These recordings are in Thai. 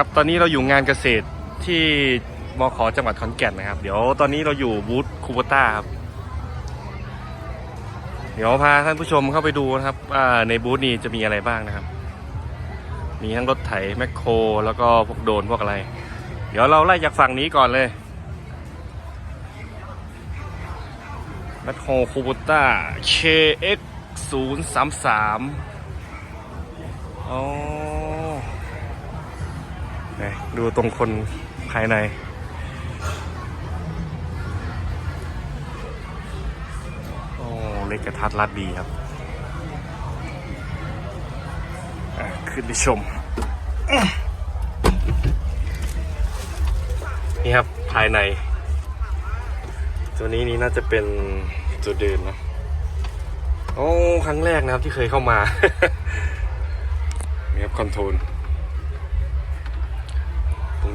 ครับตอนนี้เราอยู่งานเกษตรที่มขจังหวัดขอนแก่นนะครับ เดี๋ยวตอนนี้เราอยู่บูธคูโบต้าครับ เดี๋ยวพาท่านผู้ชมเข้าไปดูนะครับว่าในบูธนี้จะมีอะไรบ้างนะครับ มีทั้งรถไถแมคโคร แล้วก็พวกโดนพวกอะไร เดี๋ยวเราไล่จากฝั่งนี้ก่อนเลยแมคโครคูโบต้า KX 0 3 3อ๋อ ดูตรงคนภายใน โอ้ เล็กกระทัดรัดดีครับ ขึ้นไปชม นี่ครับภายใน ตัวนี้นี่น่าจะเป็นจุดเดินนะ โอ้ ครั้งแรกนะครับที่เคยเข้ามานี่ครับคอนโทรล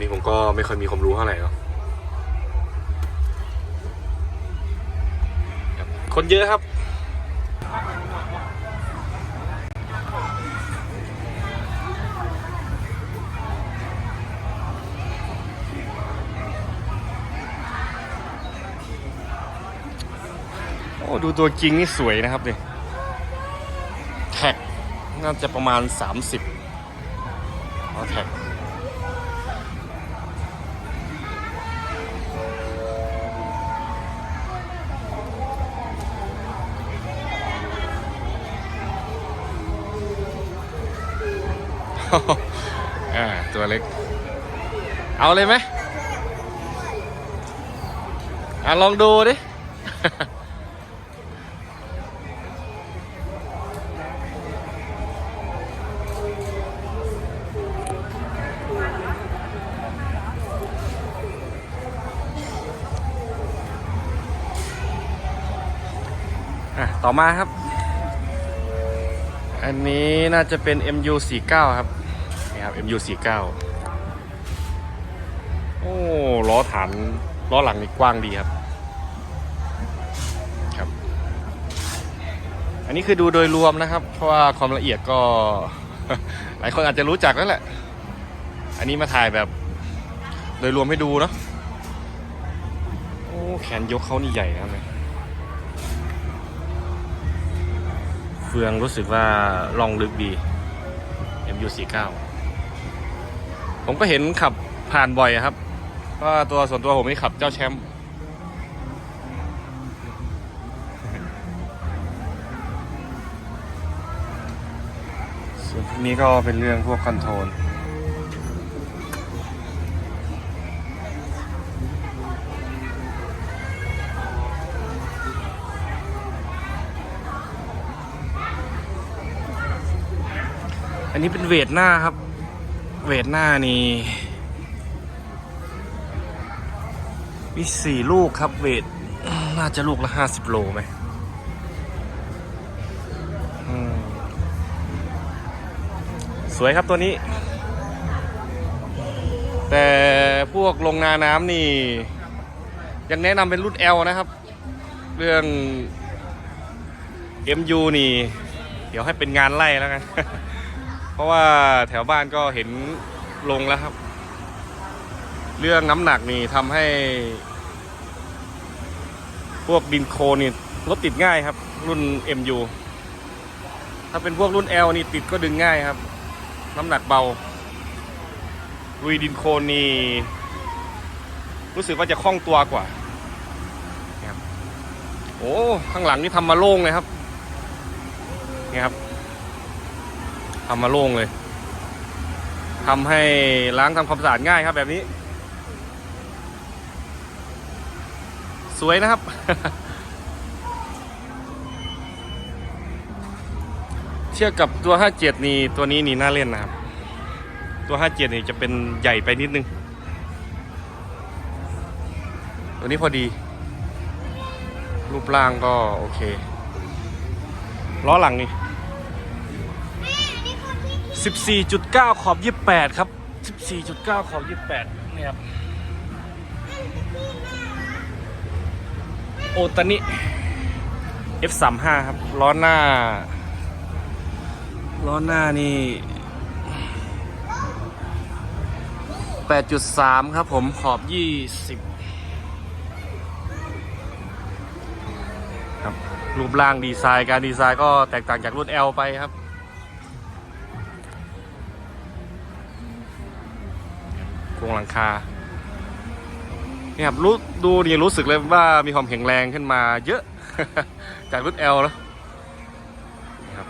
นี้ผมก็ไม่ค่อยมีความรู้เท่าไหร่เนาะครับคนเยอะครับ โอ้ ดูตัวจริงนี่สวยนะครับเนี่ยแท็กน่าจะประมาณ 30เอาแท็ก อ่าตัวเล็ก เอาเลยไหมอะลองดูดิ อะ ต่อมาครับ อันนี้น่าจะเป็น MU49 ครับ นี่ครับ MU49 โอ้ล้อฐานล้อหลังนี่กว้างดีครับครับ อันนี้คือดูโดยรวมนะครับ เพราะว่าความละเอียดก็ หลายคนอาจจะรู้จักแล้วแหละ อันนี้มาถ่ายแบบ โดยรวมให้ดูเนาะโอ้แขนยกเขานี่ใหญ่นะเนี่ยเฟืองรู้สึกว่าลองลึกดี MU49 ผมก็เห็นขับผ่านบ่อยอะครับเพราะว่าตัวส่วนตัวผมนี่ขับเจ้าแชมป์ส่วนพวกนี้ก็เป็นเรื่องพวกคอนโทรลอันนี้เป็นเวทหน้าครับ เวทหน้านี่มีสี่ลูกครับเวท น่าจะลูกละห้าสิบโลไหมสวยครับตัวนี้ แต่พวกลงนาน้ำนี่ ยังแนะนำเป็นรุ่น L นะครับ เรื่อง MU นี่ เดี๋ยวให้เป็นงานไล่แล้วกัน เพราะว่าแถวบ้านก็เห็นลงแล้วครับ เรื่องน้ำหนักนี่ทำให้ พวกดินโคลนนี่รถติดง่ายครับ รุ่น MU ถ้าเป็นพวกรุ่น L นี่ติดก็ดึงง่ายครับ น้ำหนักเบาลุยดินโคลนนี่รู้สึกว่าจะคล่องตัวกว่าครับโอ้ข้างหลังนี่ทำมาโล่งเลยครับนี่ครับ ทำมาโล่งเลยทำให้ล้างทำความสะอาดง่ายครับแบบนี้ สวยนะครับ เทียบกับตัว 57 นี่ตัวนี้นี่น่าเล่นนะครับ ตัว 57 นี่จะเป็นใหญ่ไปนิดนึง ตัวนี้พอดี รูปร่างก็โอเค ล้อหลังนี่ 14.9 ขอบ 28 ครับ 14.9 ขอบ 28 นี่ครับ โอตานิ F35 ครับ ล้อหน้า ล้อหน้านี่ 8.3 ครับผมขอบ 20 ครับ รูปร่างดีไซน์การดีไซน์ก็แตกต่างจากรุ่น L ไปครับ ครงหลังคานี่ครับรู้ดูนี่รู้สึกเลยว่ามีความแข็งแรงขึ้นมาเยอะ จากรุ่น L แล้วครับ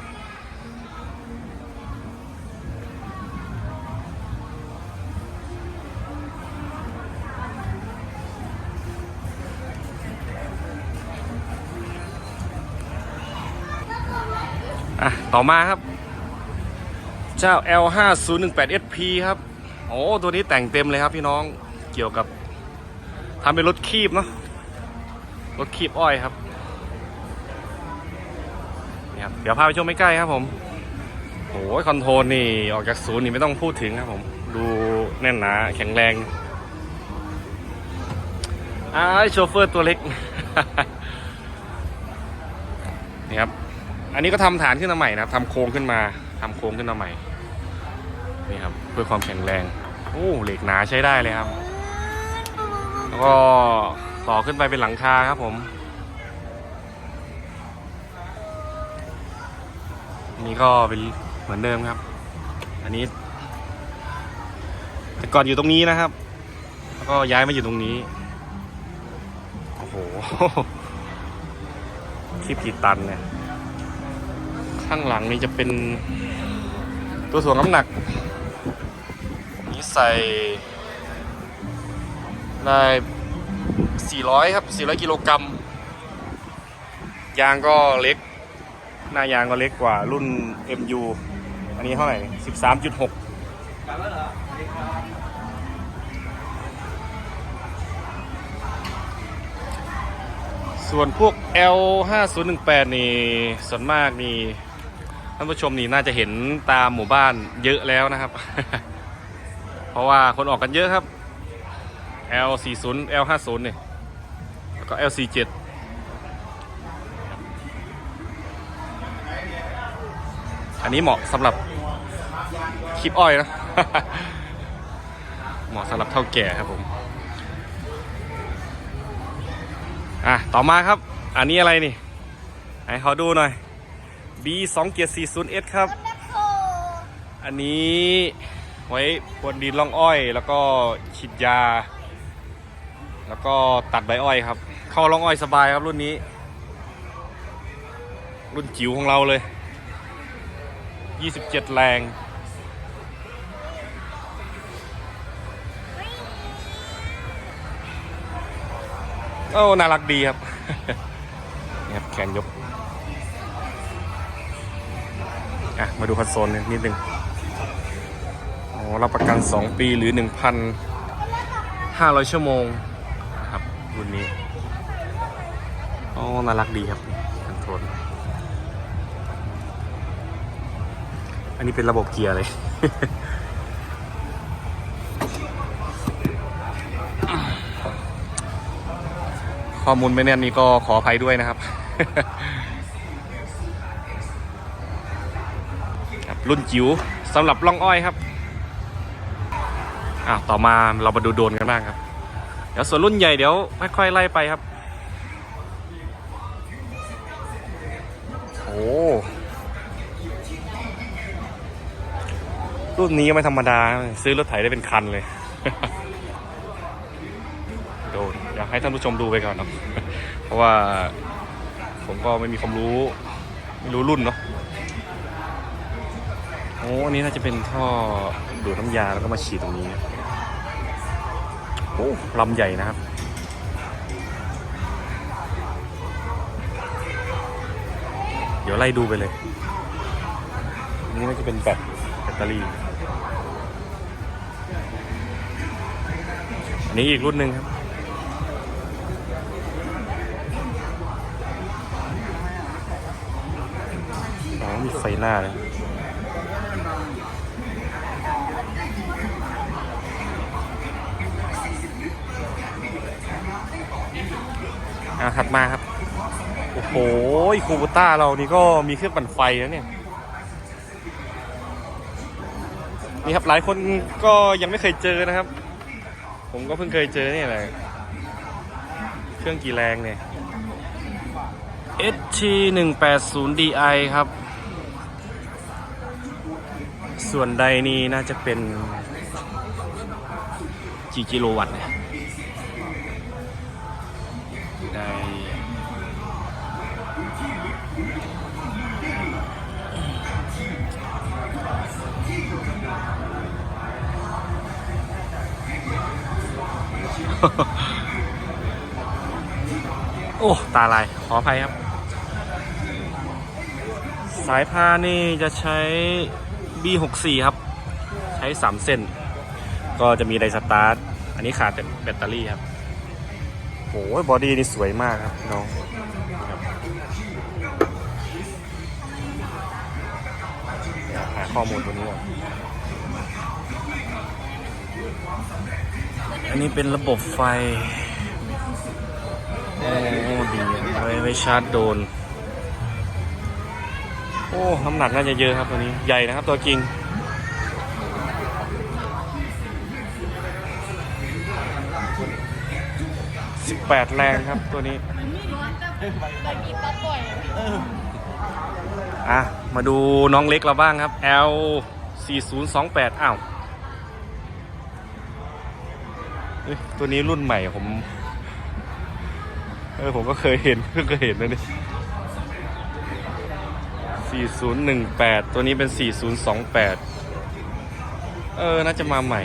อะต่อมาครับ เจ้า L5018SP ครับ โอ้ตัวนี้แต่งเต็มเลยครับพี่น้องเกี่ยวกับทำเป็นรถคีบเนาะรถคีบอ้อยครับนี่ครับเดี๋ยวพาไปชมใกล้ๆครับผมโอ้ยคอนโทรลนี่ออกจากศูนย์นี่ไม่ต้องพูดถึงครับผม ดูแน่นหนาแข็งแรงอ้าโชเฟอร์ตัวเล็ก นี่ครับ อันนี้ก็ทำฐานขึ้นมาใหม่นะครับทำโครงขึ้นมาทำโครงขึ้นมาใหม่ นี่ครับเพื่อความแข็งแรงโอ้เหล็กหนาใช้ได้เลยครับ แล้วก็ต่อขึ้นไปเป็นหลังคาครับผม นี่ก็เป็นเหมือนเดิมครับ อันนี้ แต่ก่อนอยู่ตรงนี้นะครับ แล้วก็ย้ายมาอยู่ตรงนี้โอ้โหคลิปกี่ตันเนี่ยข้างหลังนี่จะเป็น ตัวถ่วงน้ำหนัก นี่ใส่ได้400 ครับ 400 กิโลกรัม ยางก็เล็ก หน้ายางก็เล็กกว่ารุ่น MU อันนี้เท่าไหร่ 13.6ส่วนพวก L 5 0 1 8 นี่ส่วนมากนี่ ท่านผู้ชมนี่น่าจะเห็นตามหมู่บ้านเยอะแล้วนะครับ เพราะว่าคนออกกันเยอะครับ L 4 0 L 5 0 เนี่ยแล้วก็ L 4 7 อันนี้เหมาะสำหรับคลิปอ้อยนะ เหมาะสำหรับเท่าแก่ครับผม อะ ต่อมาครับ อันนี้อะไรนี่ให้ขอดูหน่อย B 2เกียร์40 S ครับ อันนี้ไว้พรวนดินร่องอ้อย แล้วก็ฉีดยา แล้วก็ตัดใบอ้อยครับ เข้าร่องอ้อยสบายครับรุ่นนี้ รุ่นจิ๋วของเราเลย 27 แรงโอ้น่ารักดีครับนี่ครับแขนยก อะ มาดูคอนโซลนิดนึงโอ้รับประกัน 2 ปีหรือ 1,500 ชั่วโมงนะครับรุ่นนี้โอ้น่ารักดีครับคอนโทรลอันนี้เป็นระบบเกียร์เลยข้อมูลไม่แน่นนี่ก็ขออภัยด้วยนะครับ รุ่นจิ๋วสำหรับล่องอ้อยครับอะต่อมาเรามาดูโดนกันบ้างครับ เดี๋ยวส่วนรุ่นใหญ่เดี๋ยวค่อยๆไล่ไปครับ โอ้รุ่นนี้ไม่ธรรมดา ซื้อรถไถได้เป็นคันเลยโดนอยากให้ท่านผู้ชมดูไปก่อนเนาะเพราะว่าผมก็ไม่มีความรู้ ไม่รู้รุ่นเนาะ โอ้อันนี้น่าจะเป็นท่อดูดน้ำยาแล้วก็มาฉีดตรงนี้โอ้ลำใหญ่นะครับเดี๋ยวไล่ดูไปเลยนนี้น่าจะเป็นแบตแบตเตอรี่ อันนี้อีกรุ่นหนึ่งครับอ๋อมีไฟหน้าเลย อ่าถัดมาครับ โอ้โหคูบูต้าเรานี่ก็มีเครื่องปั่นไฟแล้วเนี่ย นี่ครับหลายคนก็ยังไม่เคยเจอนะครับ ผมก็เพิ่งเคยเจอเนี่ยแหละ เครื่องกี่แรงเนี่ย ST 1 8 0 DI ครับ ส่วนใดนี้น่าจะเป็นกี่กิโลวัตต์เนี่ย โอ้ ตาลาย ขออภัยครับ สายพานี่จะใช้ B64 ครับ ใช้ 3 เส้น ก็จะมีไดสตาร์ท อันนี้ขาดแต่แบตเตอรี่ครับโอ้ยบอดี้นี่สวยมากครับน้องหาข้อมูลตัวนี้ก่อน อันนี้เป็นระบบไฟโอ้ดีไว้ไว้ชาร์จโดน โอ้ น้ำหนักน่าจะเยอะครับตัวนี้ ใหญ่นะครับตัวจริง18แรงครับตัวนี้ อะ มาดูน้องเล็กเราบ้างครับ L 4028 อ้าว ตัวนี้รุ่นใหม่ผม เออผมก็เคยเห็นเพิ่งเคยเห็นนะนี่4018 ตัวนี้เป็น 4028 เออ น่าจะมาใหม่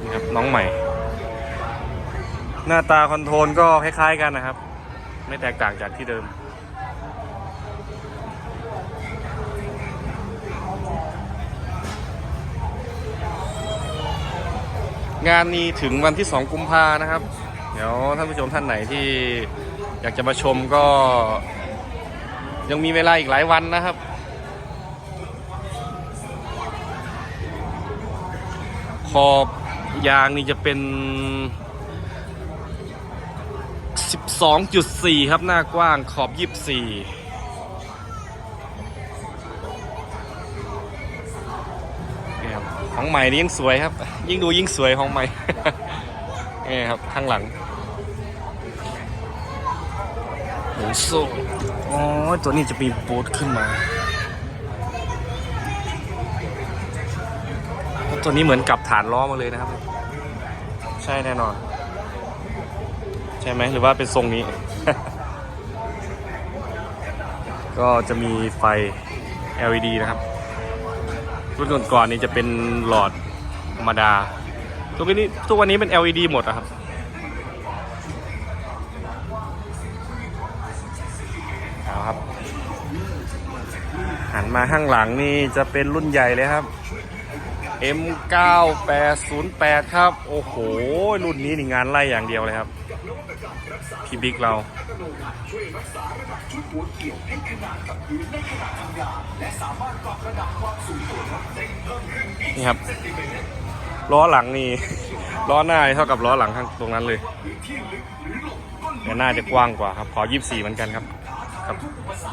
นี่ครับ น้องใหม่ หน้าตาคอนโทรลก็คล้ายๆกันนะครับ ไม่แตกต่างจากที่เดิม งานนี้ถึงวันที่ 2 กุมภานะครับ เดี๋ยวท่านผู้ชมท่านไหนที่อยากจะมาชมก็ ยังมีเวลาอีกหลายวันนะครับ ขอบยางนี่จะเป็น 12.4 ครับหน้ากว้างขอบ 24 ของใหม่นี่ยิ่งสวยครับ ยิ่งดูยิ่งสวยของใหม่นี่ครับข้างหลังหมูโซ่อ๋อตัวนี้จะมีโบ๊ทขึ้นมา ตัวนี้เหมือนกับฐานล้อมาเลยนะครับ ใช่แน่นอน ใช่ไหมหรือว่าเป็นทรงนี้ ก็จะมีไฟ LED นะครับ รุ่นก่อนๆนี้จะเป็นหลอดธรรมดา ทุกวันนี้ทุกวันนี้เป็น LED หมดอะครับ เอาครับ หันมาข้างหลังนี่จะเป็นรุ่นใหญ่เลยครับ M9808 ครับ โอ้โห รุ่นนี้นี่งานไล่อย่างเดียวเลยครับ พี่บิ๊กเรา นี่ครับล้อหลังนี่ ล้อหน้าเท่ากับล้อหลังข้างตรงนั้นเลยแต่หน้าจะกว้างกว่าครับ ขอ 24เหมือนกันครับครับ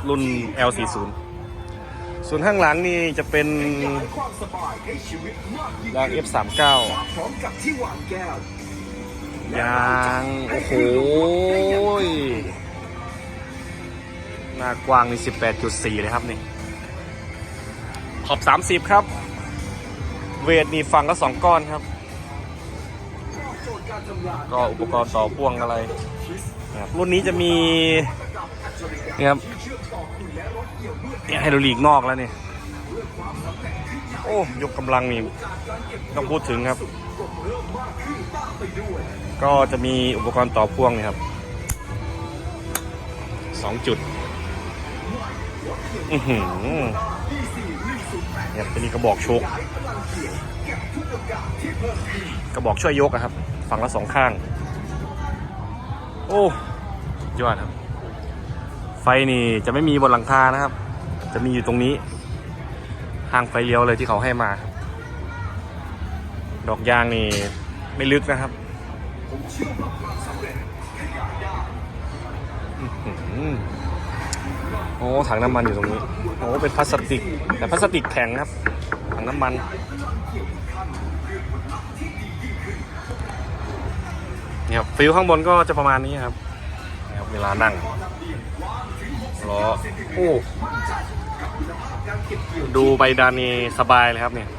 รุ่น L40 ส่วนข้างหลังนี่จะเป็นยาง F39 พร้อมกับที่วางแก้วยาง โอ้โหย หน้ากว้างนี่18.4 เลยครับนี่ ขอบ 30 ครับ เวทนี่ฟังก็สองก้อนครับ ก็อุปกรณ์ต่อพ่วงอะไรนะครับรุ่นนี้จะมีนี่ครับเนี่ยไฮดรอลิกนอกแล้วเนี่ยโอ้ยกกำลังนี่ต้องพูดถึงครับ ก็จะมีอุปกรณ์ต่อพ่วงนี่ครับสองจุด อือหือเนี่ยเป็นกระบอกชก กระบอกช่วยยกอะครับ ฝั่งละสองข้าง โอ้ยอดครับ ไฟนี่จะไม่มีบนหลังคานะครับ จะมีอยู่ตรงนี้ทางไฟเลี้ยวเลยที่เขาให้มา ดอกยางนี่ไม่ลึกนะครับอือหือ โอ้ถังน้ำมันอยู่ตรงนี้โอ้เป็นพลาสติก แต่พลาสติกแข็งครับ ถังน้ำมันนี่ครับฟิลข้างบนก็จะประมาณนี้ครับนี่ครับเวลานั่งล้อโอ้ดูใบดานีสบายเลยครับเนี่ย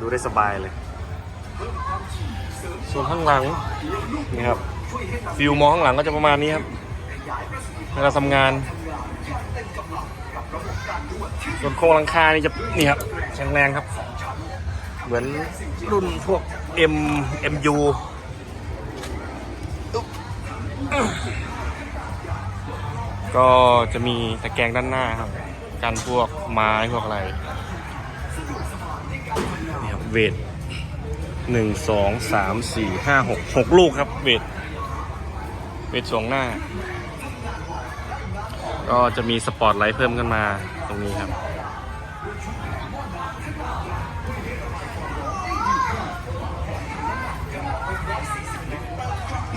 ดูได้สบายเลย ส่วนข้างหลังนี่ครับฟิลมองข้างหลังก็จะประมาณนี้ครับ เวลาทำงาน ส่วนโครงหลังคานี่จะนี่ครับแข็งแรงครับ เหมือนรุ่นพวก M MU ก็จะมีตะแกรงด้านหน้าครับกันพวกไม้พวกอะไรนี่ครับเวทหนึ่งสองสามสี่ห้าหกหกลูกครับ เวทเวทสองหน้า ก็จะมีสปอตไลท์เพิ่มขึ้นมาตรงนี้ครับ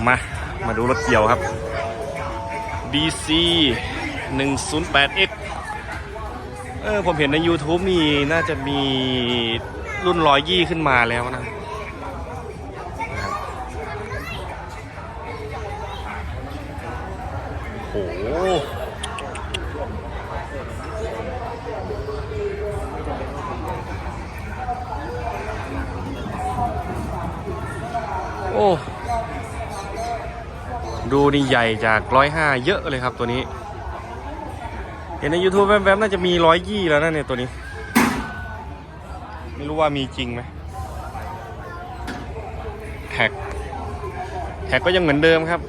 มา มาดูรถเกี่ยวครับ DC 108X เออผมเห็นใน YouTube นี่น่าจะมีรุ่นร้อยยี่ขึ้นมาแล้วนะ โอ้โห โอ้ ดูนี่ใหญ่จากร้อยห้าเยอะเลยครับตัวนี้ เห็นใน YouTube แวบๆน่าจะมีร้อยยี่แล้วนะเนี่ยตัวนี้ ไม่รู้ว่ามีจริงไหมแท็กแท็กก็ยังเหมือนเดิมครับ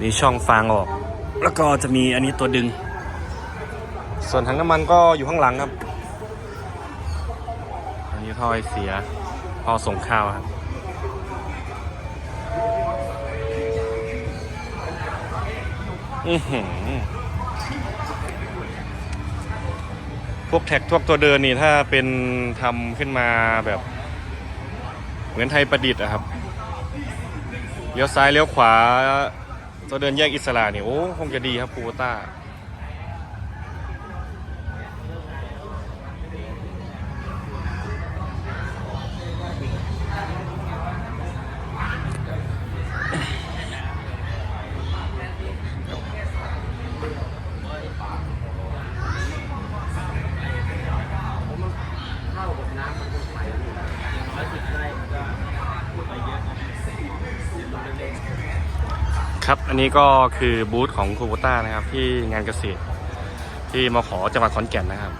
อันนี้ช่องฟางออก แล้วก็จะมีอันนี้ตัวดึง ส่วนถังน้ำมันก็อยู่ข้างหลังครับ อันนี้ท่อไอเสียพอส่งข้าวครับอือหือพวกแท็กพวกตัวเดินนี่ถ้าเป็นทำขึ้นมาแบบ เหมือนไทยประดิษฐ์อะครับเลี้ยวซ้ายเลี้ยวขวา ตัวเดินแยกอิสระนี่โอ้คงจะดีครับปูต้า ครับ อันนี้ก็คือบูธของคูโบต้านะครับ ที่งานเกษตร ที่มาขอจังหวัดขอนแก่นนะครับ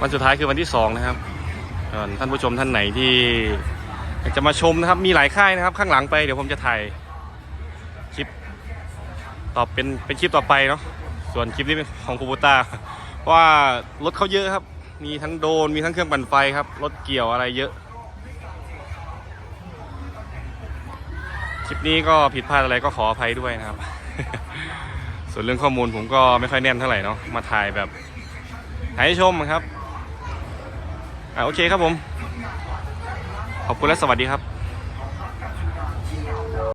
วันสุดท้ายคือวันที่สองนะครับท่านผู้ชมท่านไหนที่อยากจะมาชมนะครับ มีหลายค่ายนะครับ ข้างหลังไปเดี๋ยวผมจะถ่ายคลิปต่อเป็นเป็นคลิปต่อไปเนาะส่วนคลิปนี้เป็นของคูโบต้าว่ารถเขาเยอะครับ มีทั้งโดนมีทั้งเครื่องปั่นไฟครับ รถเกี่ยวอะไรเยอะ คลิปนี้ก็ผิดพลาดอะไรก็ขออภัยด้วยนะครับ ส่วนเรื่องข้อมูลผมก็ไม่ค่อยแน่นเท่าไหร่เนาะมาถ่ายแบบถ่ายให้ชมครับอ่าโอเคครับผม ขอบคุณและสวัสดีครับ